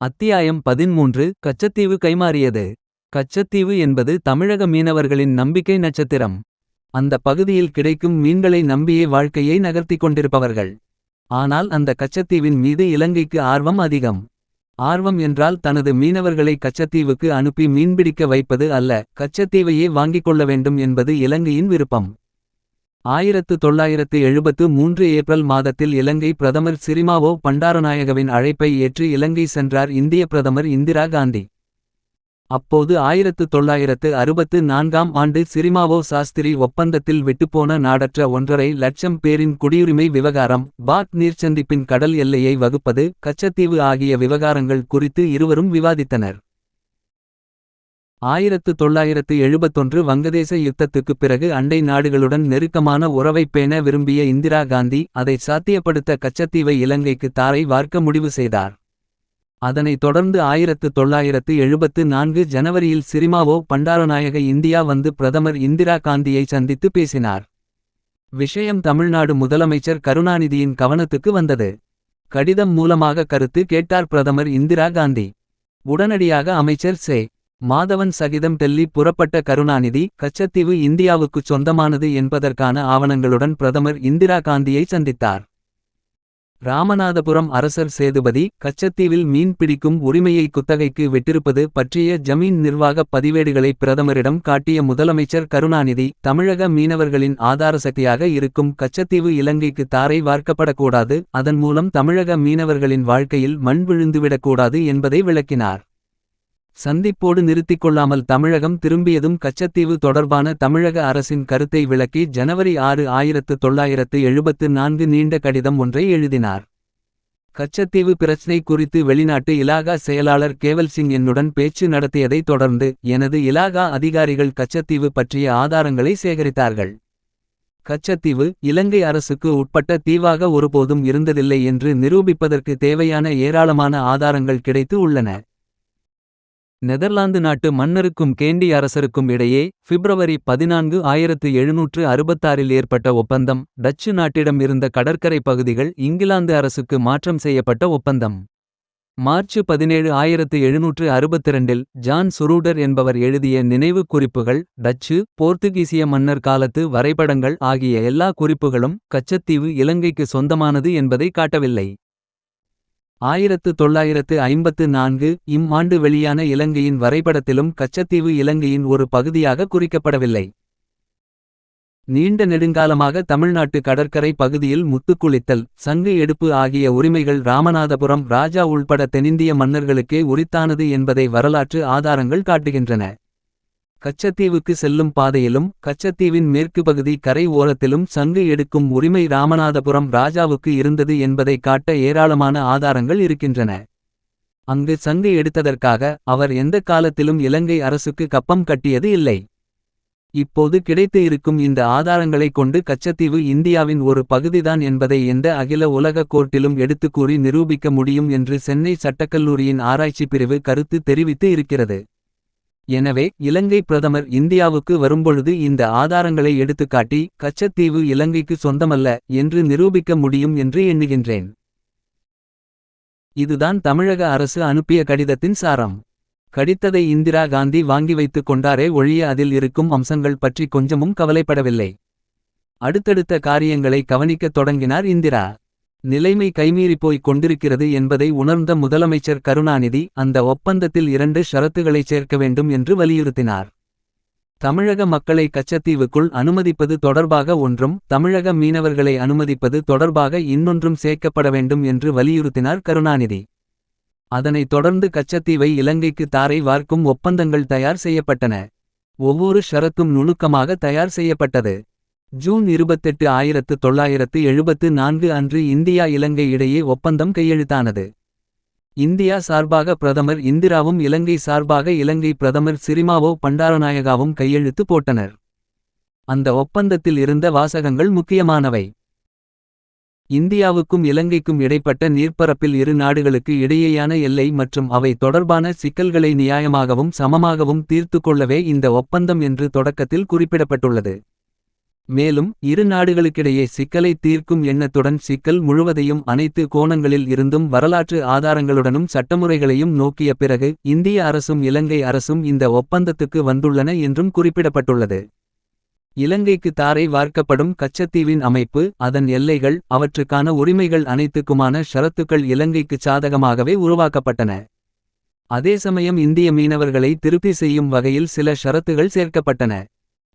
அத்தியாயம் பதின்மூன்று கச்சத்தீவு கைமாறியது. கச்சத்தீவு என்பது தமிழக மீனவர்களின் நம்பிக்கை நட்சத்திரம். அந்த பகுதியில் கிடைக்கும் மீன்களை நம்பியே வாழ்க்கையை நகர்த்திக் கொண்டிருப்பவர்கள். ஆனால் அந்த கச்சத்தீவின் மீது இலங்கைக்கு ஆர்வம் அதிகம். ஆர்வம் என்றால் தனது மீனவர்களை கச்சத்தீவுக்கு அனுப்பி மீன்பிடிக்க வைப்பது அல்ல. கச்சத்தீவையே வாங்கிக் கொள்ள வேண்டும் என்பது இலங்கையின் விருப்பம். ஆயிரத்து தொள்ளாயிரத்து எழுபத்து மூன்று ஏப்ரல் மாதத்தில் இலங்கை பிரதமர் சிரிமாவோ பண்டாரநாயகவின் அழைப்பை ஏற்று இலங்கை சென்றார் இந்திய பிரதமர் இந்திரா காந்தி. அப்போது ஆயிரத்து தொள்ளாயிரத்து அறுபத்து நான்காம் ஆண்டு சிரிமாவோ சாஸ்திரி ஒப்பந்தத்தில் விட்டுப்போன நாடற்ற ஒன்றரை லட்சம் பேரின் குடியுரிமை விவகாரம். பாக் நீர்ச்சந்திப்பின் கடல் எல்லையை வகுப்பது கச்சத்தீவு ஆகிய விவகாரங்கள் குறித்து இருவரும் விவாதித்தனர். ஆயிரத்து தொள்ளாயிரத்து எழுபத்தொன்று வங்கதேச யுத்தத்துக்குப் பிறகு அண்டை நாடுகளுடன் நெருக்கமான உறவைப் பேண விரும்பிய இந்திரா காந்தி அதை சாத்தியப்படுத்த கச்சத்தீவை இலங்கைக்கு தாரை வார்க்க முடிவு செய்தார். அதனைத் தொடர்ந்து ஆயிரத்து தொள்ளாயிரத்து எழுபத்து நான்கு ஜனவரியில் சிரிமாவோ பண்டாரநாயக இந்தியா வந்து பிரதமர் இந்திரா காந்தியை சந்தித்து பேசினார். விஷயம் தமிழ்நாடு முதலமைச்சர் கருணாநிதியின் கவனத்துக்கு வந்தது. கடிதம் மூலமாக கருத்து கேட்டார் பிரதமர் இந்திரா காந்தி. உடனடியாக அமைச்சர் சே. மாதவன் சகிதம் டெல்லி புறப்பட்ட கருணாநிதி கச்சத்தீவு இந்தியாவுக்குச் சொந்தமானது என்பதற்கான ஆவணங்களுடன் பிரதமர் இந்திரா காந்தியை சந்தித்தார். ராமநாதபுரம் அரசர் சேதுபதி கச்சத்தீவில் மீன் பிடிக்கும் உரிமையை குத்தகைக்கு விட்டிருப்பது பற்றிய ஜமீன் நிர்வாகப் பதிவேடுகளை பிரதமரிடம் காட்டிய முதலமைச்சர் கருணாநிதி தமிழக மீனவர்களின் ஆதாரசக்தியாக இருக்கும் கச்சத்தீவு இலங்கைக்கு தாரை வார்க்கப்படக்கூடாது அதன் மூலம் தமிழக மீனவர்களின் வாழ்க்கையில் மண் விழுந்துவிடக்கூடாது என்பதை விளக்கினார். சந்திப்போடு நிறுத்திக் கொள்ளாமல் தமிழகம் திரும்பியதும் கச்சத்தீவு தொடர்பான தமிழக அரசின் கருத்தை விளக்கி ஜனவரி ஆறு ஆயிரத்து தொள்ளாயிரத்து எழுபத்து நான்கு நீண்ட கடிதம் ஒன்றை எழுதினார். கச்சத்தீவு பிரச்சினை குறித்து வெளிநாட்டு இலாகா செயலாளர் கேவல்சிங் என்னுடன் பேச்சு நடத்தியதைத் தொடர்ந்து எனது இலாகா அதிகாரிகள் கச்சத்தீவு பற்றிய ஆதாரங்களை சேகரித்தார்கள். கச்சத்தீவு இலங்கை அரசுக்கு உட்பட்ட தீவாக ஒருபோதும் இருந்ததில்லை என்று நிரூபிப்பதற்கு தேவையான ஏராளமான ஆதாரங்கள் கிடைத்து உள்ளன. நெதர்லாந்து நாட்டு மன்னருக்கும் கேண்டி அரசருக்கும் இடையே பிப்ரவரி பதினான்கு ஆயிரத்து எழுநூற்று அறுபத்தாறில் ஏற்பட்ட ஒப்பந்தம் டச்சு நாட்டிடம் இருந்த கடற்கரை பகுதிகள் இங்கிலாந்து அரசுக்கு மாற்றம் செய்யப்பட்ட ஒப்பந்தம். மார்ச் பதினேழு ஆயிரத்து எழுநூற்று அறுபத்திரண்டில் ஜான் சுரூடர் என்பவர் எழுதிய நினைவு குறிப்புகள் டச்சு போர்த்துகீசிய மன்னர் காலத்து வரைபடங்கள் ஆகிய எல்லா குறிப்புகளும் கச்சத்தீவு இலங்கைக்கு சொந்தமானது என்பதை காட்டவில்லை. ஆயிரத்து தொள்ளாயிரத்து ஐம்பத்து நான்கு இம் ஆண்டு வெளியான இலங்கையின் வரைபடத்திலும் கச்சத்தீவு இலங்கையின் ஒரு பகுதியாக குறிக்கப்படவில்லை. நீண்ட நெடுங்காலமாக தமிழ்நாட்டு கடற்கரை பகுதியில் முத்துக்குளித்தல் சங்கு எடுப்பு ஆகிய உரிமைகள் ராமநாதபுரம் ராஜா உள்பட தென்னிந்திய மன்னர்களுக்கே உரித்தானது என்பதை வரலாற்று ஆதாரங்கள் காட்டுகின்றன. கச்சத்தீவுக்கு செல்லும் பாதையிலும் கச்சத்தீவின் மேற்கு பகுதி கரை ஓரத்திலும் சங்கு எடுக்கும் உரிமை ராமநாதபுரம் ராஜாவுக்கு இருந்தது என்பதை காட்ட ஏராளமான ஆதாரங்கள் இருக்கின்றன. அங்கு சங்கு எடுத்ததற்காக அவர் எந்த காலத்திலும் இலங்கை அரசுக்கு கப்பம் கட்டியது இல்லை. இப்போது கிடைத்து இருக்கும் இந்த ஆதாரங்களைக் கொண்டு கச்சத்தீவு இந்தியாவின் ஒரு பகுதிதான் என்பதை எந்த அகில உலக கோர்ட்டிலும் எடுத்துக்கூறி நிரூபிக்க முடியும் என்று சென்னை சட்டக்கல்லூரியின் ஆராய்ச்சி பிரிவு கருத்து தெரிவித்து இருக்கிறது. எனவே இலங்கை பிரதமர் இந்தியாவுக்கு வரும்பொழுது இந்த ஆதாரங்களை எடுத்துக்காட்டி கச்சத்தீவு இலங்கைக்கு சொந்தமல்ல என்று நிரூபிக்க முடியும் என்று எண்ணுகின்றேன். இதுதான் தமிழக அரசு அனுப்பிய கடிதத்தின் சாரம். கடித்ததை இந்திரா காந்தி வாங்கி வைத்துக் கொண்டாரே ஒழிய அதில் இருக்கும் அம்சங்கள் பற்றி கொஞ்சமும் கவலைப்படவில்லை. அடுத்தடுத்த காரியங்களை கவனிக்கத் தொடங்கினார் இந்திரா. நிலைமை கைமீறிப்போய்க் கொண்டிருக்கிறது என்பதை உணர்ந்த முதலமைச்சர் கருணாநிதி அந்த ஒப்பந்தத்தில் இரண்டு ஷரத்துகளைச் சேர்க்க வேண்டும் என்று வலியுறுத்தினார். தமிழக மக்களை கச்சத்தீவுக்குள் அனுமதிப்பது தொடர்பாக ஒன்றும் தமிழக மீனவர்களை அனுமதிப்பது தொடர்பாக இன்னொன்றும் சேர்க்கப்பட வேண்டும் என்று வலியுறுத்தினார் கருணாநிதி. அதனைத் தொடர்ந்து கச்சத்தீவை இலங்கைக்கு தாரை வார்க்கும் ஒப்பந்தங்கள் தயார் செய்யப்பட்டன. ஒவ்வொரு ஷரத்தும் நுணுக்கமாக தயார் செய்யப்பட்டது. ஜூன் இருபத்தெட்டு ஆயிரத்து தொள்ளாயிரத்து எழுபத்து நான்கு அன்று இந்தியா இலங்கை இடையே ஒப்பந்தம் கையெழுத்தானது. இந்தியா சார்பாக பிரதமர் இந்திராவும் இலங்கை சார்பாக இலங்கை பிரதமர் சிரிமாவோ பண்டாரநாயகாவும் கையெழுத்து போட்டனர். அந்த ஒப்பந்தத்தில் இருந்த வாசகங்கள் முக்கியமானவை. இந்தியாவுக்கும் இலங்கைக்கும் இடைப்பட்ட நீர்ப்பரப்பில் இரு நாடுகளுக்கு இடையேயான எல்லை மற்றும் அவை தொடர்பான சிக்கல்களை நியாயமாகவும் சமமாகவும் தீர்த்து கொள்ளவே இந்த ஒப்பந்தம் என்று தொடக்கத்தில் குறிப்பிடப்பட்டுள்ளது. மேலும் இரு நாடுகளுக்கிடையே சிக்கலை தீர்க்கும் எண்ணத்துடன் சிக்கல் முழுவதையும் அனைத்து கோணங்களில் இருந்தும் வரலாற்று ஆதாரங்களுடனும் சட்டமுறைகளையும் நோக்கிய பிறகு இந்திய அரசும் இலங்கை அரசும் இந்த ஒப்பந்தத்துக்கு வந்துள்ளன என்றும் குறிப்பிடப்பட்டுள்ளது. இலங்கைக்கு தாரை வார்க்கப்படும் கச்சத்தீவின் அமைப்பு அதன் எல்லைகள் அவற்றுக்கான உரிமைகள் அனைத்துக்குமான ஷரத்துக்கள் இலங்கைக்குச் சாதகமாகவே உருவாக்கப்பட்டன. அதே சமயம் இந்திய மீனவர்களை திருப்தி செய்யும் வகையில் சில ஷரத்துகள் சேர்க்கப்பட்டன.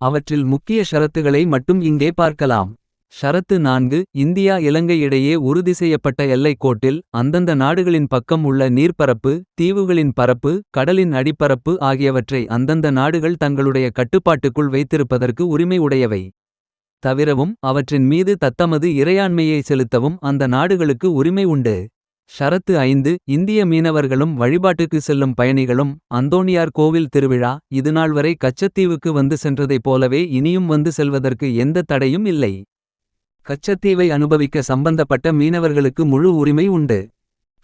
அவற்றில் முக்கிய ஷரத்துகளை மட்டும் இங்கே பார்க்கலாம். ஷரத்து நான்கு இந்தியா இலங்கை இடையே உறுதி செய்யப்பட்ட எல்லைக் கோட்டில் அந்தந்த நாடுகளின் பக்கம் உள்ள நீர்ப்பரப்பு தீவுகளின் பரப்பு கடலின் அடிப்பரப்பு ஆகியவற்றை அந்தந்த நாடுகள் தங்களுடைய கட்டுப்பாட்டுக்குள் வைத்திருப்பதற்கு உரிமை உடையவை. தவிரவும் அவற்றின் மீது தத்தமது இறையாண்மையை செலுத்தவும் அந்த நாடுகளுக்கு உரிமை உண்டு. ஷரத்து ஐந்து இந்திய மீனவர்களும் வழிபாட்டுக்கு செல்லும் பயணிகளும் அந்தோணியார் கோவில் திருவிழா இதுநாள் வரை கச்சத்தீவுக்கு வந்து சென்றதைப் போலவே இனியும் வந்து செல்வதற்கு எந்த தடையும் இல்லை. கச்சத்தீவை அனுபவிக்க சம்பந்தப்பட்ட மீனவர்களுக்கு முழு உரிமை உண்டு.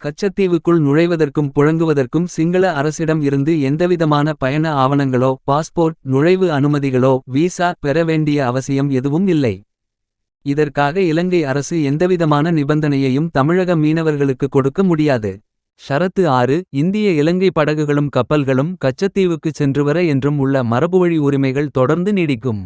கச்சத்தீவுக்குள் நுழைவதற்கும் புழங்குவதற்கும் சிங்கள அரசிடம் இருந்து எந்தவிதமான பயண ஆவணங்களோ பாஸ்போர்ட் நுழைவு அனுமதிகளோ வீசா பெற வேண்டிய அவசியம் எதுவும் இல்லை. இதற்காக இலங்கை அரசு எந்தவிதமான நிபந்தனையையும் தமிழக மீனவர்களுக்கு கொடுக்க முடியாது. ஷரத்து ஆறு இந்திய இலங்கை படகுகளும் கப்பல்களும் கச்சத்தீவுக்குச் சென்றுவர என்றும் உள்ள மரபுவழி உரிமைகள் தொடர்ந்து நீடிக்கும்.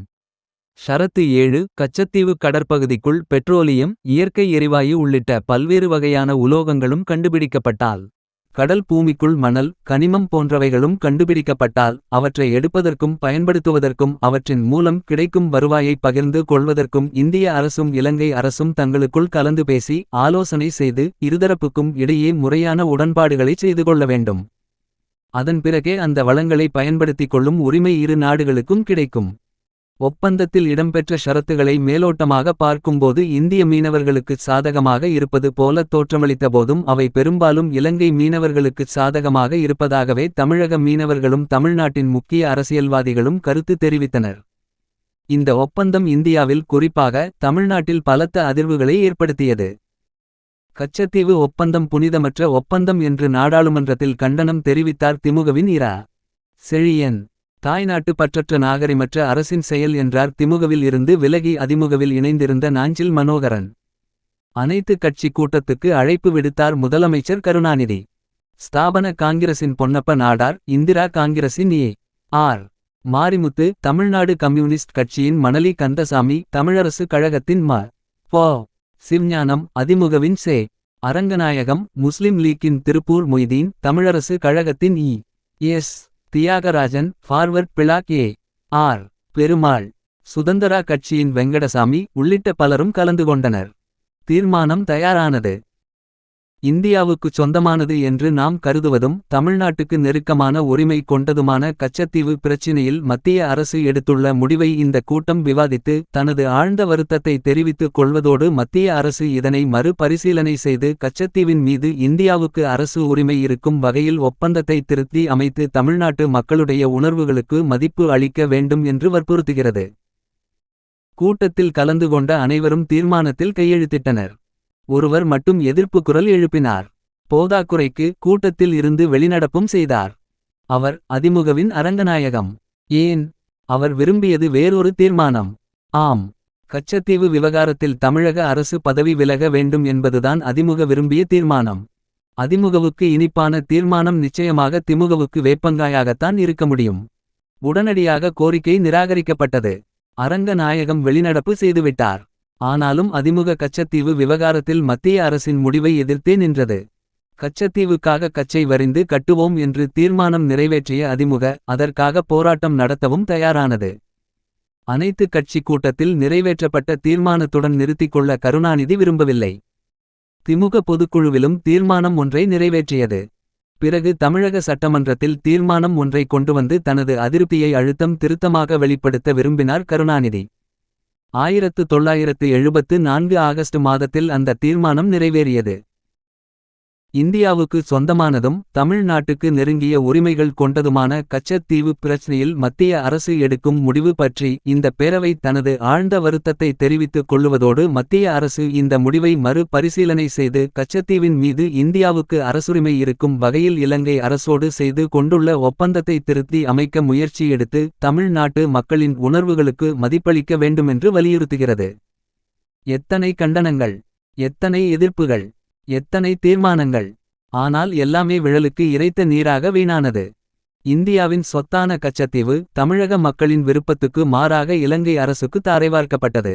ஷரத்து ஏழு கச்சத்தீவு கடற்பகுதிக்குள் பெட்ரோலியம் இயற்கை எரிவாயு உள்ளிட்ட பல்வேறு வகையான உலோகங்களும் கண்டுபிடிக்கப்பட்டால். கடல் பூமிக்குள் மணல் கனிமம் போன்றவைகளும் கண்டுபிடிக்கப்பட்டால். அவற்றை எடுப்பதற்கும் பயன்படுத்துவதற்கும் அவற்றின் மூலம் கிடைக்கும் வருவாயை பகிர்ந்து கொள்வதற்கும் இந்திய அரசும் இலங்கை அரசும் தங்களுக்குள் கலந்து பேசி ஆலோசனை செய்து இருதரப்புக்கும் இடையே முறையான உடன்பாடுகளைச் செய்து கொள்ள வேண்டும். அதன் பிறகே அந்த வளங்களை பயன்படுத்திக் கொள்ளும் உரிமை இரு நாடுகளுக்கும் கிடைக்கும். ஒப்பந்தத்தில் இடம்பெற்ற ஷரத்துகளை மேலோட்டமாக பார்க்கும்போது இந்திய மீனவர்களுக்குச் சாதகமாக இருப்பது போல தோற்றமளித்தபோதும் அவை பெரும்பாலும் இலங்கை மீனவர்களுக்குச் சாதகமாக இருப்பதாகவே தமிழக மீனவர்களும் தமிழ்நாட்டின் முக்கிய அரசியல்வாதிகளும் கருத்து தெரிவித்தனர். இந்த ஒப்பந்தம் இந்தியாவில் குறிப்பாக தமிழ்நாட்டில் பலத்த அதிர்வுகளை ஏற்படுத்தியது. கச்சத்தீவு ஒப்பந்தம் புனிதமற்ற ஒப்பந்தம் என்று நாடாளுமன்றத்தில் கண்டனம் தெரிவித்தார் திமுகவின் இரா. செழியன் தாய்நாட்டு பற்றற்ற நாகரிமற்ற அரசின் செயல் என்றார் திமுகவில் இருந்து விலகி அதிமுகவில் இணைந்திருந்த நாஞ்சில் மனோகரன். அனைத்து கட்சி கூட்டத்துக்கு அழைப்பு விடுத்தார் முதலமைச்சர் கருணாநிதி. ஸ்தாபன காங்கிரசின் பொன்னப்ப நாடார் இந்திரா காங்கிரசின் A. R. Marimuthu Tamil Nadu communist கட்சியின் மணலி கந்தசாமி தமிழரசு கழகத்தின் ம. போ. சிவ்ஞானம் அதிமுகவின் சே. அரங்கநாயகம் முஸ்லிம் லீக்கின் திருப்பூர் மொய்தீன் தமிழரசு கழகத்தின் E. S. Thiyagarajan forward bloc A. R. Perumal Swatantra கட்சியின் வெங்கடசாமி உள்ளிட்ட பலரும் கலந்து கொண்டனர். தீர்மானம் தயாரானது. இந்தியாவுக்குச் சொந்தமானது என்று நாம் கருதுவதும் தமிழ்நாட்டுக்கு நெருக்கமான உரிமை கொண்டதுமான கச்சத்தீவு பிரச்சினையில் மத்திய அரசு எடுத்துள்ள முடிவை இந்த கூட்டம் விவாதித்து தனது ஆழ்ந்த வருத்தத்தை தெரிவித்துக் கொள்வதோடு மத்திய அரசு இதனை மறு பரிசீலனை செய்து கச்சத்தீவின் மீது இந்தியாவுக்கு அரசு உரிமை இருக்கும் வகையில் ஒப்பந்தத்தை திருத்தி அமைத்து தமிழ்நாட்டு மக்களுடைய உணர்வுகளுக்கு மதிப்பு அளிக்க வேண்டும் என்று வற்புறுத்துகிறது. கூட்டத்தில் கலந்து கொண்ட அனைவரும் தீர்மானத்தில் கையெழுத்திட்டனர். ஒருவர் மட்டும் எதிர்ப்பு குரல் எழுப்பினார். போதாக்குறைக்கு கூட்டத்தில் இருந்து வெளிநடப்பும் செய்தார். அவர் அதிமுகவின் அரங்கநாயகம். ஏன். அவர் விரும்பியது வேறொரு தீர்மானம். ஆம். கச்சத்தீவு விவகாரத்தில் தமிழக அரசு பதவி விலக வேண்டும் என்பதுதான் அதிமுக விரும்பிய தீர்மானம். அதிமுகவுக்கு இனிப்பான தீர்மானம் நிச்சயமாக திமுகவுக்கு வேப்பங்காயாகத்தான் இருக்க முடியும். உடனடியாக கோரிக்கை நிராகரிக்கப்பட்டது. அரங்கநாயகம் வெளிநடப்பு செய்துவிட்டார். ஆனாலும் அதிமுக கச்சத்தீவு விவகாரத்தில் மத்திய அரசின் முடிவை எதிர்த்தே நின்றது. கச்சத்தீவுக்காக கச்சை வரிந்து கட்டுவோம் என்று தீர்மானம் நிறைவேற்றிய அதிமுக அதற்காக போராட்டம் நடத்தவும் தயாரானது. அனைத்து கட்சி கூட்டத்தில் நிறைவேற்றப்பட்ட தீர்மானத்துடன் நிறுத்திக் கொள்ள கருணாநிதி விரும்பவில்லை. திமுக பொதுக்குழுவிலும் தீர்மானம் ஒன்றை நிறைவேற்றியது. பிறகு தமிழக சட்டமன்றத்தில் தீர்மானம் ஒன்றை கொண்டுவந்து தனது அதிருப்தியை அழுத்தம் திருத்தமாக வெளிப்படுத்த விரும்பினார் கருணாநிதி. ஆயிரத்து தொள்ளாயிரத்து எழுபத்து நான்கு ஆகஸ்ட் மாதத்தில் அந்த தீர்மானம் நிறைவேறியது. இந்தியாவுக்கு சொந்தமானதும் தமிழ்நாட்டுக்கு நெருங்கிய உரிமைகள் கொண்டதுமான கச்சத்தீவு பிரச்சனையில் மத்திய அரசு எடுக்கும் முடிவு பற்றி இந்த பேரவை தனது ஆழ்ந்த வருத்தத்தை தெரிவித்துக் கொள்ளுவதோடு மத்திய அரசு இந்த முடிவை மறு பரிசீலனை செய்து கச்சத்தீவின் மீது இந்தியாவுக்கு அரசுரிமை இருக்கும் வகையில் இலங்கை அரசோடு செய்து கொண்டுள்ள ஒப்பந்தத்தை திருத்தி அமைக்க முயற்சி எடுத்து தமிழ்நாட்டு மக்களின் உணர்வுகளுக்கு மதிப்பளிக்க வேண்டுமென்று வலியுறுத்துகிறது. எத்தனை கண்டனங்கள் எத்தனை எதிர்ப்புகள் எத்தனை தீர்மானங்கள்? ஆனால் எல்லாமே விழலுக்கு இறைத்த நீராக வீணானது. இந்தியாவின் சொத்தான கச்சத்தீவு தமிழக மக்களின் விருப்பத்துக்கு மாறாக இலங்கை அரசுக்கு தாரைவார்க்கப்பட்டது